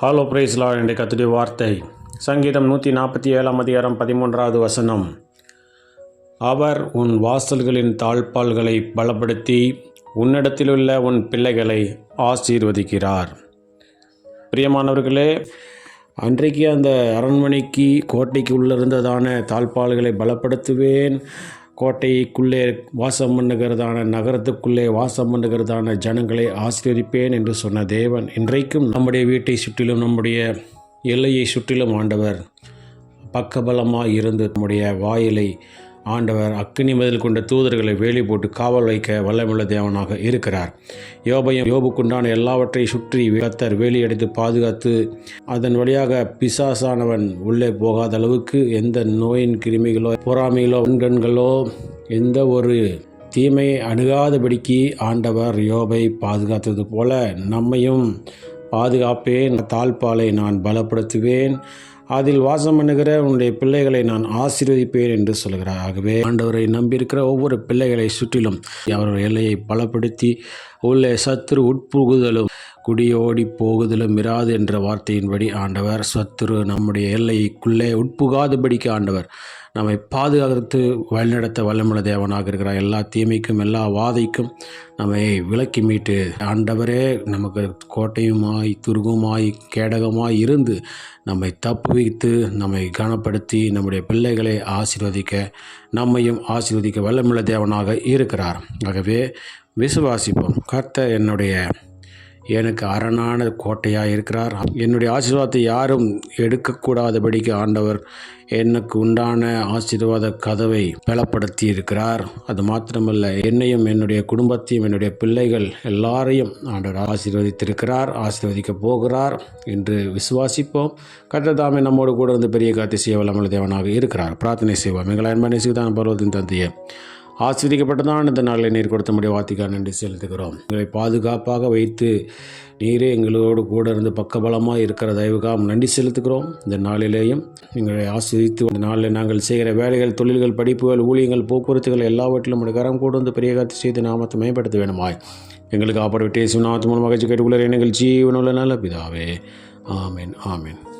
Hello பிரைஸ்லா என்ற கத்துடைய வார்த்தை. சங்கீதம் நூற்றி நாற்பத்தி ஏழாம் அதிகாரம் பதிமூன்றாவது வசனம். அவர் உன் வாசல்களின் தாழ்பால்களை பலப்படுத்தி உன்னிடத்திலுள்ள உன் பிள்ளைகளை ஆசீர்வதிக்கிறார். பிரியமானவர்களே அன்றைக்கு அந்த அரண்மனைக்கு கோட்டைக்கு உள்ளிருந்ததான தாழ்பால்களை பலப்படுத்துவேன். கோட்டைக்குள்ளே வாசம் பண்ணுகிறதான நகரத்துக்குள்ளே வாசம் பண்ணுகிறதான ஜனங்களை ஆசீர்வதிப்பேன் என்று சொன்ன தேவன். இன்றைக்கும் நம்முடைய வீட்டை சுற்றிலும் நம்முடைய எல்லையை சுற்றிலும் ஆண்டவர் பக்கபலமாக இருந்து நம்முடைய வாயிலை ஆண்டவர் அக்னி மதில் கொண்ட தூதர்களை வேலி போட்டு காவல் வைக்க வல்லமுள்ள தேவனாக இருக்கிறார். யோபையும் யோபுக்குண்டான எல்லாவற்றை சுற்றி கத்தர் வேலி அடித்து பாதுகாத்து அதன் வழியாக பிசாசானவன் உள்ளே போகாத அளவுக்கு எந்த நோயின் கிருமிகளோ பொறாமைகளோ உண்கண்களோ எந்த ஒரு தீமையை அணுகாதபடிக்கு ஆண்டவர் யோபை பாதுகாத்தது போல நம்மையும் பாதுகாப்பேன். தாழ்பாலை நான் பலப்படுத்துவேன். அதில் வாசம் பண்ணுகிற உன்னுடைய பிள்ளைகளை நான் ஆசீர்வதிப்பேன் என்று சொல்கிறார் ஆகவே ஆண்டவரை நம்பியிருக்கிற ஒவ்வொரு பிள்ளைகளை சுற்றிலும் அவர்கள் எல்லையை பலப்படுத்தி உள்ளே சத்துரு உட்புகுதலும் குடியோடி போகுதலும் இராது என்ற வார்த்தையின்படி ஆண்டவர் சத்துரு நம்முடைய எல்லைக்குள்ளே உட்புகாதபடிக்கு ஆண்டவர் நம்மை பாதுகாத்து வழிநடத்த வல்லமுள்ள தேவனாக இருக்கிறார். எல்லா தீமைக்கும் எல்லா வாதைக்கும் நம்மை விலக்கி மீட்டு ஆண்டவரே நமக்கு கோட்டையுமாய் துருகுமாய் கேடகமாய் இருந்து நம்மை தப்புவித்து நம்மை கனப்படுத்தி நம்முடைய பிள்ளைகளை ஆசீர்வதிக்க நம்மையும் ஆசீர்வதிக்க வல்லமுள்ள தேவனாக இருக்கிறார். ஆகவே விசுவாசிப்போம். கர்த்த என்னுடைய எனக்கு அரணான கோட்டையாக இருக்கிறார். என்னுடைய ஆசீர்வாதத்தை யாரும் எடுக்கக்கூடாதபடிக்கு ஆண்டவர் எனக்கு உண்டான ஆசீர்வாத கதவை பலப்படுத்தி இருக்கிறார் அது மாத்திரமல்ல என்னையும் என்னுடைய குடும்பத்தையும் என்னுடைய பிள்ளைகள் எல்லாரையும் ஆண்டவர் ஆசீர்வதித்திருக்கிறார் ஆசீர்வதிக்க போகிறார் என்று விசுவாசிப்போம். கர்த்ததாமே நம்மோடு கூட இருந்து பெரிய காத்தி செய்ய வல்லமுள்ள தேவனாக இருக்கிறார். பிரார்த்தனை செய்வோம். எங்களை அன்பான சிவதான பருவத்தின் தந்தைய ஆஸ்வதிக்கப்பட்டதான் இந்த நாளில் நீர் கொடுத்த முடிய வாத்திக்கா நன்றி செலுத்துகிறோம். எங்களை பாதுகாப்பாக வைத்து நீரே எங்களோடு கூட இருந்து பக்கபலமாக இருக்கிற தயவுக்காக நன்றி செலுத்துகிறோம். இந்த நாளிலேயும் எங்களை ஆஸ்வதித்து இந்த நாளில் நாங்கள் செய்கிற வேலைகள் தொழில்கள் படிப்புகள் ஊழியங்கள் போக்குவரத்துகள் எல்லாவற்றிலும் உடைய கரம் கூட வந்து பெரிய காத்து செய்து நாமத்தை மேம்படுத்த வேணுமாய் எங்களுக்கு ஆப்பட விட்டே சிவநாமத்து மூலமாக கேட்டுக்கொள்ள எங்கள் ஜீவனுள்ள நல்ல பிதாவே. ஆமேன் ஆமேன்.